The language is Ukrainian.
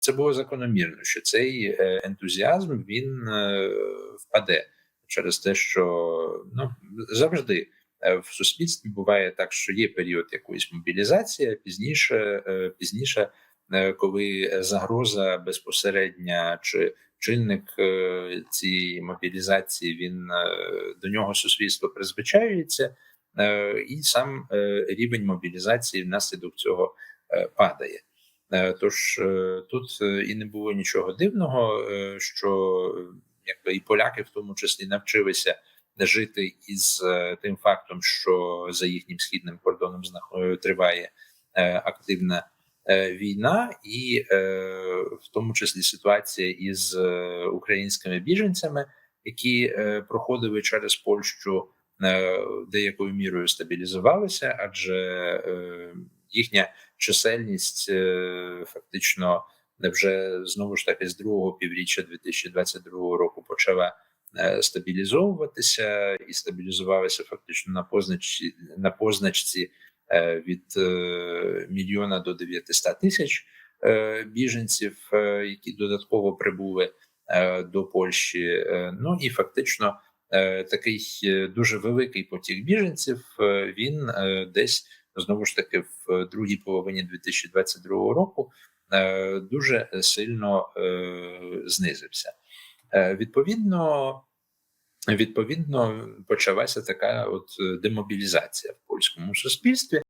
це було закономірно, що цей е, ентузіазм він е, впаде через те, що ну завжди е, в суспільстві буває так, що є період якоїсь мобілізації, а пізніше, пізніше, коли загроза безпосередня чи чинник цієї мобілізації, він до нього суспільство призвичаюється, і сам рівень мобілізації внаслідок цього падає. Е, Тож е, тут е, і не було нічого дивного, що якби і поляки, в тому числі, навчилися жити із тим фактом, що за їхнім східним кордоном триває активна війна, і в тому числі ситуація із українськими біженцями, які проходили через Польщу, деякою мірою стабілізувалися, адже їхня чисельність е, фактично вже знову ж таки з другого півріччя 2022 року почала е, стабілізовуватися і стабілізувалася фактично на позначці на позначці е, від мільйона до 900 тисяч біженців, які додатково прибули до Польщі. Ну і фактично такий дуже великий потік біженців. Він десь знову ж таки в другій половині 2022 року е, дуже сильно е, знизився. Е, Відповідно, відповідно почалася така от демобілізація в польському суспільстві.